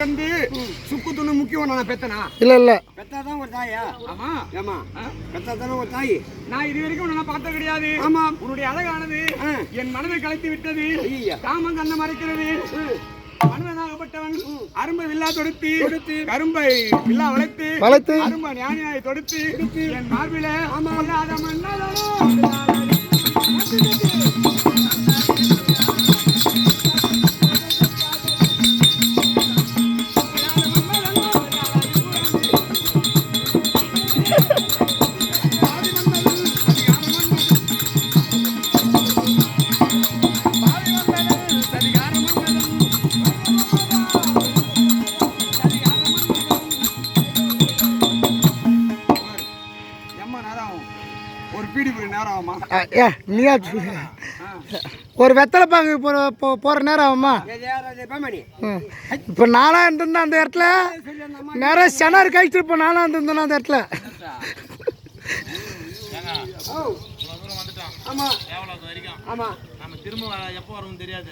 வந்து சுக்கு துணு முக்கியம் நான் பெத்தனா? இல்லை இல்லை. பெத்தாதான் ஒரு தாயா? ஆமா. ஏமா ஆ? பெத்தாதானே ஒரு தாய்? நான் இது வரைக்கும் நான் பார்த்தது கிடையாது. ஆமா. உன்னுடைய அழகானது. என் மனதை கலைத்து விட்டது. காமம் கண்ண மறைக்கிறது. மன்மனாகப்பட்டவன் அரும்பை வில்லா தொடுத்து தொடுத்து. கரும்பை வில்லா வளைத்து வளைத்து. அரும்பை ஞானியாய் தொடுத்து என் மார்பில பொல்லாத மன்னதனோ. ஒரு பீடி புடி நேரம் ஆகுமா ஏ நீயா. ஒரு வெத்தலை பாங்கு போகிற போ போகிற நேரம் ஆகுமா. இப்போ நானாக இருந்திருந்தேன் அந்த இடத்துல நிறைய செனார் கழிச்சு இப்போ நானாக இருந்திருந்தேன் அந்த இடத்துல ஆமா. தேவலாத்து வரைக்கும்? ஆமா. நம்ம திரும்ப எப்போ வரும்னு தெரியாது?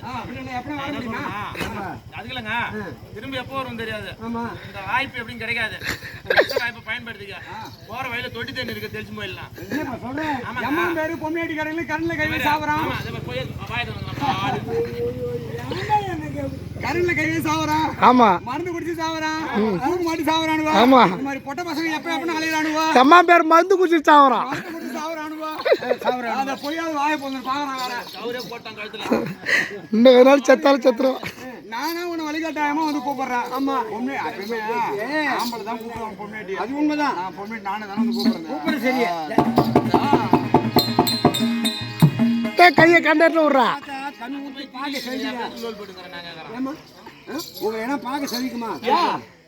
அதுக்கு இல்லைங்க. திரும்ப எப்போ வரும் தெரியாது. ஆமா. இந்த வாய்ப்பு எப்படியும் கிடைக்காது. கிடைச்ச வாய்ப்பை பயன்படுத்திக்க. போற வழியில தொட்டி தண்ணி இருக்கு போயிடலாம். எம்மா பேரு பொம்மையாட்டி கடையில கண்ணில் கை ஆமா திறந்து கரண்ட்ல கை வச்சு சாவறான். ஆமாம் மருந்து குடிச்சு சாவறான். தூக்கு மாட்டி சாவறானுவா? ஆமா. இந்த மாதிரி பொட்ட பசங்க எப்ப எப்ப அலையிறானுவா அம்மா பேர் மருந்து குடிச்சிட்டு சாவறான். இன்னும் நாள் செத்தாலும் செத்துரும் நானே உன்னை வழிகாட்டாயமா வந்து கூப்பிடுறேன். ஆமா. பொம்மை எப்பயுமே ஆம்பளை தான் கூப்பிடுவாங்க பொம்மையாட்டி அது உண்மைதான். நான் பொம்மையாட்டி நானே தானே வந்து கூப்பிடுறேன். கூப்பிடு சரியா கையை கண்டாட்டு விட்றா. கண்ணு ஊத்தி பார்க்க சரியா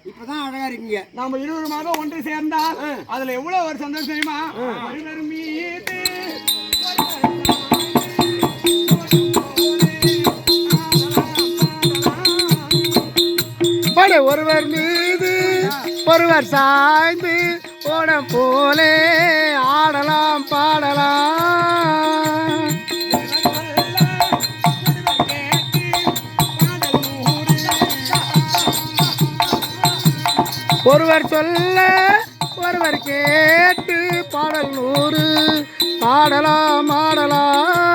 இப்பதான் அழகா இருக்கீங்க. நாம இருபது மாதம் ஒன்று சேர்ந்தா அதுல எவ்வளவு ஒரு சந்தோஷம் மீது படை ஒருவர் மீது ஒருவர் சாய்ந்து ஓடம் போலே ஆடலாம் பாடலாம். ஒருவர் சொல்ல ஒருவர் கேட்டு பாடல் நூறு. பாடலாம் ஆடலாம்.